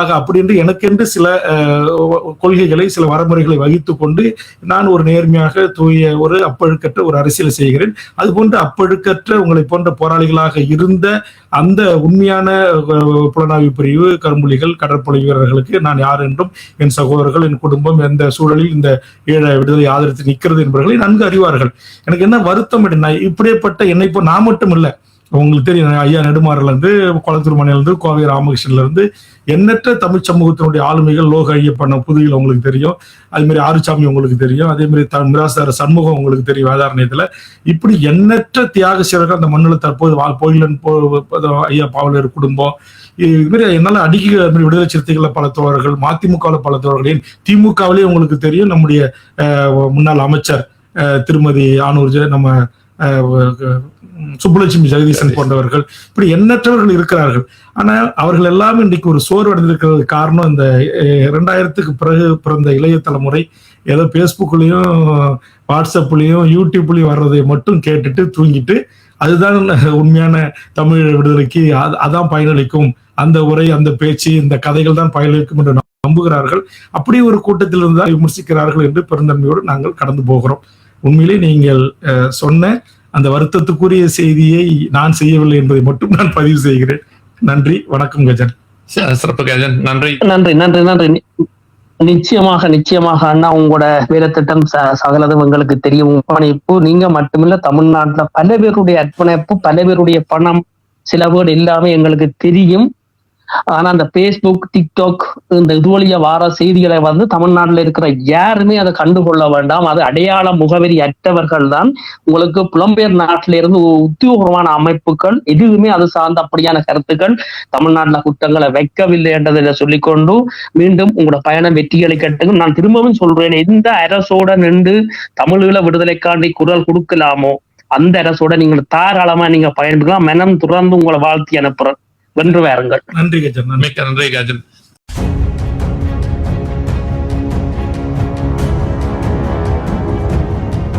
ஆக அப்படி என்று எனக்கென்று சில கொள்கைகளை சில வரமுறைகளை வகித்துக் கொண்டு நான் ஒரு நேர்மையாக தூய ஒரு அப்பழுக்கற்ற ஒரு அரசியலை செய்கிறேன். அதுபோன்று அப்பழுக்கற்ற உங்களை போன்ற போராளிகளாக இருந்த அந்த உண்மையான புலனாய்வு பிரிவு கரும்புலிகள் கடற்படை வீரர்களுக்கு நான் யார் என்றும் என் சகோதரர்கள் என் குடும்பம் எந்த சூழலில் இந்த ஈழ விடுதலை ஆதரித்து நிற்கிறது என்பவர்களை நன்கு அறிவார்கள். எனக்கு என்ன வருத்தம் அப்படின்னா இப்படியேப்பட்ட என்னை இப்போ நான் மட்டும் இல்லை உங்களுக்கு தெரியும் ஐயா நெடுமாறல இருந்து குளத்தூர் கோவை ராமகிருஷ்ணன்ல இருந்து எண்ணற்ற தமிழ் சமூகத்தினுடைய ஆளுமைகள் லோக ஐயப்பண்ண புதுகில் உங்களுக்கு தெரியும். அதே மாதிரி ஆறுசாமி உங்களுக்கு தெரியும். அதே மாதிரி த மிராசார சண்முகம் உங்களுக்கு தெரியும் வேதாரண்யத்துல. இப்படி எண்ணற்ற தியாக சீரர்கள் அந்த மண்ணில் தற்போது வா- போயிலன் போ- ஐயா பாவலர் குடும்பம். இது மாதிரி என்னால அடிக்க மாதிரி விடுதலை சிறுத்தைகளை பல தோழர்கள் மதிமுகவில் பல தோழர்கள் ஏன் திமுகவிலேயே உங்களுக்கு தெரியும் நம்முடைய முன்னாள் அமைச்சர் திருமதி ஆனூர்ஜ நம்ம சுப்புலட்சுமி ஜெகதீசன் போன்றவர்கள் இப்படி எண்ணற்றவர்கள் இருக்கிறார்கள். ஆனா அவர்கள் எல்லாம் இன்றைக்கு ஒரு சோர்வு அடைந்திருக்கிறது காரணம் இந்த இரண்டாயிரத்துக்கு பிறகு பிறந்த இளைய தலைமுறை ஏதோ பேஸ்புக்லயும் வாட்ஸ்அப்லயும் யூடியூப்லயும் வர்றதை மட்டும் கேட்டுட்டு தூங்கிட்டு அதுதான் உண்மையான தமிழ் விடுதலைக்கு அது- அதான் பயனளிக்கும். அந்த உரை அந்த பேச்சு இந்த கதைகள் தான் பயனளிக்கும் என்று நம்புகிறார்கள். அப்படி ஒரு கூட்டத்தில் இருந்தால் விமர்சிக்கிறார்கள் என்று பெருந்தன்மையோடு நாங்கள் கடந்து போகிறோம். உண்மையிலே நீங்கள் சொன்ன அந்த வருத்தத்துக்குரிய செய்தியை நான் செய்யவில்லை என்பதை மட்டும் நான் பதிவு செய்கிறேன். நன்றி வணக்கம் கஜன். சிறப்பு கஜன் நன்றி. நன்றி நன்றி நன்றி. நிச்சயமாக நிச்சயமாக அண்ணா உங்களோட வேலைத்திட்டம் ச- சகலதும் எங்களுக்கு தெரியும். அர்ப்பணிப்பு நீங்க மட்டுமில்ல தமிழ்நாட்டுல பல பேருடைய அர்ப்பணிப்பு பல பேருடைய பணம் செலவுகள் எல்லாமே எங்களுக்கு தெரியும். ஆனா அந்த பேஸ்புக் டிக்டாக் இந்த இது வழியா வார செய்திகளை வந்து தமிழ்நாட்டில் இருக்கிற யாருமே அதை கண்டுகொள்ள வேண்டாம். அது அடையாள முகவரி அற்றவர்கள் தான். உங்களுக்கு புலம்பெயர் நாட்டில இருந்து உத்தியோகமான அமைப்புகள் எதுவுமே அது சார்ந்த அப்படியான கருத்துக்கள் தமிழ்நாட்டுல குற்றங்களை வைக்கவில்லை என்றதை சொல்லிக்கொண்டு மீண்டும் உங்களோட பயணம் வெற்றிகளை கட்டுங்க நான் திரும்பவும் சொல்றேன் எந்த அரசோட நின்று தமிழீழ விடுதலைக்காண்டி குரல் கொடுக்கலாமோ அந்த அரசோட நீங்கள் தாராளமா நீங்க பயன்படுத்தலாம் மனம் துறந்து உங்களை வாழ்த்தி அனுப்புறேன். வென்று வாருங்கள். நன்றி கஜன் நன்றி. மிக்க நன்றி கஜன்.